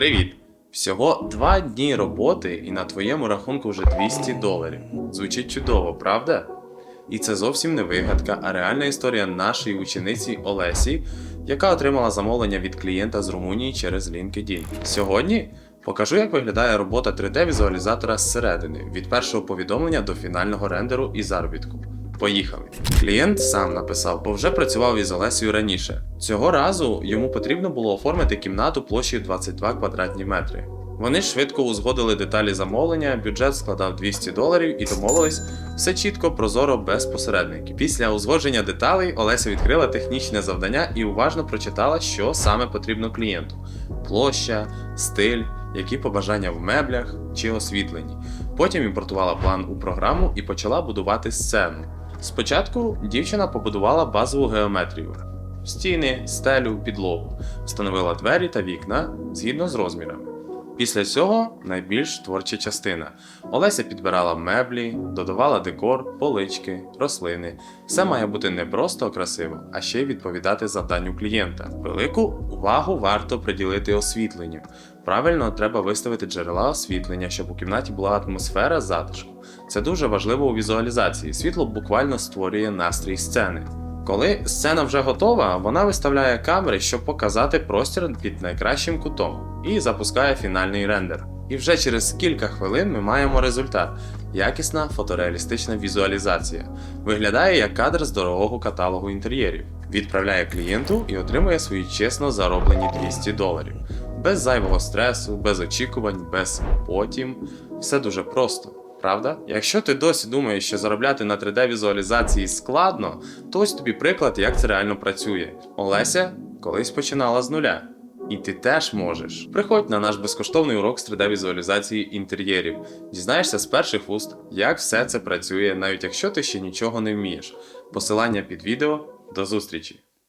Привіт! Всього два дні роботи, і на твоєму рахунку вже 200 доларів. Звучить чудово, правда? І це зовсім не вигадка, а реальна історія нашої учениці Олесі, яка отримала замовлення від клієнта з Румунії через LinkedIn. Сьогодні покажу, як виглядає робота 3D-візуалізатора зсередини від першого повідомлення до фінального рендеру і заробітку. Поїхали. Клієнт сам написав, бо вже працював із Олесею раніше. Цього разу йому потрібно було оформити кімнату площею 22 квадратні метри. Вони швидко узгодили деталі замовлення, бюджет складав 200 доларів і домовились все чітко, прозоро, без посередників. Після узгодження деталей Олеся відкрила технічне завдання і уважно прочитала, що саме потрібно клієнту: площа, стиль, які побажання в меблях чи освітленні. Потім імпортувала план у програму і почала будувати сцену. Спочатку дівчина побудувала базову геометрію: стіни, стелю, підлогу, встановила двері та вікна згідно з розмірами. Після цього найбільш творча частина. Олеся підбирала меблі, додавала декор, полички, рослини. Все має бути не просто красиво, а ще й відповідати завданню клієнта. Велику увагу варто приділити освітленню. Правильно треба виставити джерела освітлення, щоб у кімнаті була атмосфера затишку. Це дуже важливо у візуалізації. Світло буквально створює настрій сцени. Коли сцена вже готова, вона виставляє камери, щоб показати простір під найкращим кутом, і запускає фінальний рендер. І вже через кілька хвилин ми маємо результат: якісна фотореалістична візуалізація. Виглядає як кадр з дорогого каталогу інтер'єрів. Відправляє клієнту і отримує свої чесно зароблені 200 доларів. Без зайвого стресу, без очікувань, без потім. Все дуже просто. Правда? Якщо ти досі думаєш, що заробляти на 3D-візуалізації складно, то ось тобі приклад, як це реально працює. Олеся колись починала з нуля. І ти теж можеш. Приходь на наш безкоштовний урок з 3D-візуалізації інтер'єрів. Дізнаєшся з перших вуст, як все це працює, навіть якщо ти ще нічого не вмієш. Посилання під відео. До зустрічі!